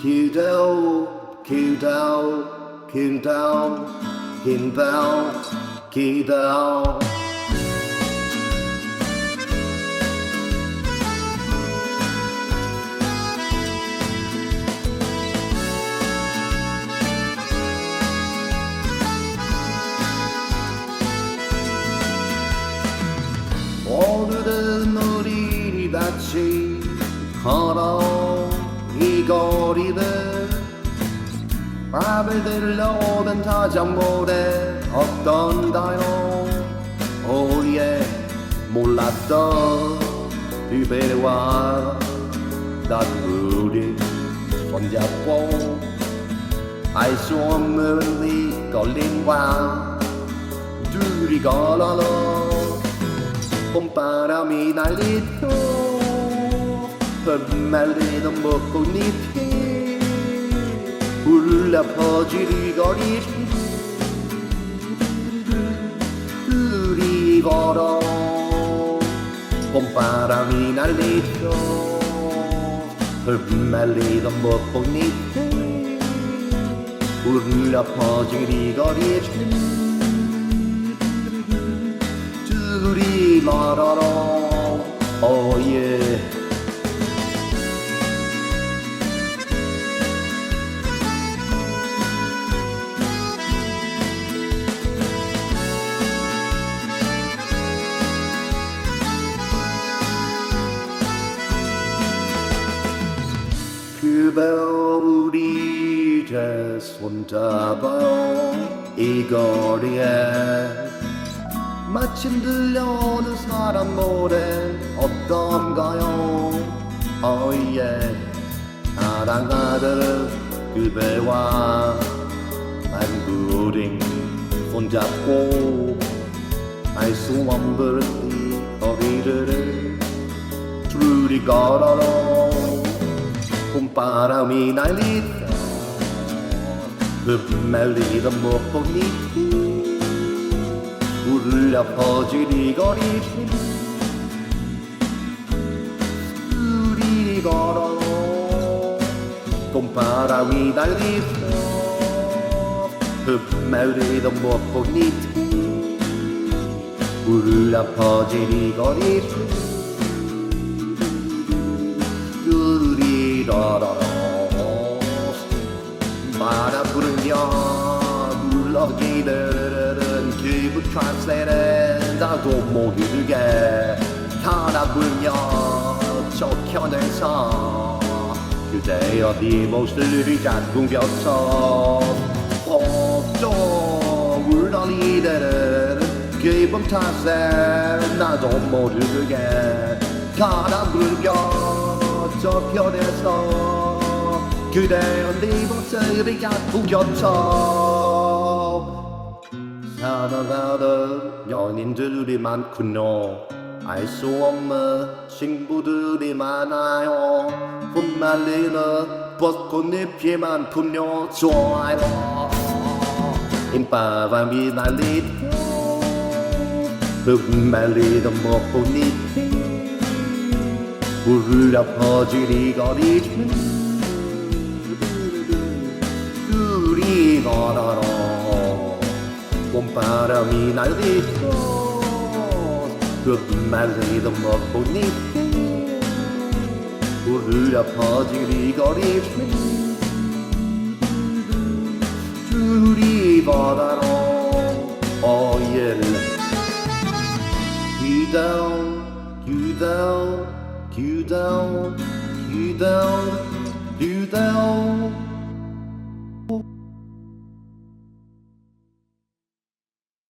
기도 기도 기도 기도 기도 오늘 은 우리 같이 걸어 이 거리를 밤을 들려오던 자전거에 어떤가요 우리의 몰랐던 난 우리 손잡고 알 수 없는 이 걸림과 둘이 걸어러 봄바람이 날리고 흩날리던 벚꽃잎이 울려 퍼질 이 거리 둘이 걸어 봄바람이 날리고 흩날리던 벚꽃잎이 울려 퍼질 이 거리 그대 우리 이제 손잡아요 이 거리에 마침 들려오는 사람 노래 어떤가요? 어예 사랑하는 그대와 안구링 손잡고 알수 없는 이 거리를 둘이 걸어러 봄 바람이 날리다 흩날리던 목포잎이 울려 퍼질 이 거리 둘이 걸어 봄바람이 날리다 흩날리던 목포잎이 울려 퍼질 이 거리 트랜스레는 나도 모르게. 바람 불며 쫓겨내서 그대여 네 모습이 자꾸 겹쳐 폭도 물러리는 기분 탓에 나도 모르게. 바람 불며 쫓겨내서 그대여 네 자꾸 겹쳐 사랑하는 연인들이 많군요. 알 수 없는 친구들이 많아요. 흩날리는 벚꽃잎이 많군요. 좋아요. 흰바람이 날리고 흩날리던 벚꽃잎이 울려 이 거리 둘이 걸어러 봄바람이 날리고 흩날리던 먹꽃잎이 울려 이 거리 둘이 걸어러 어예 you down, you down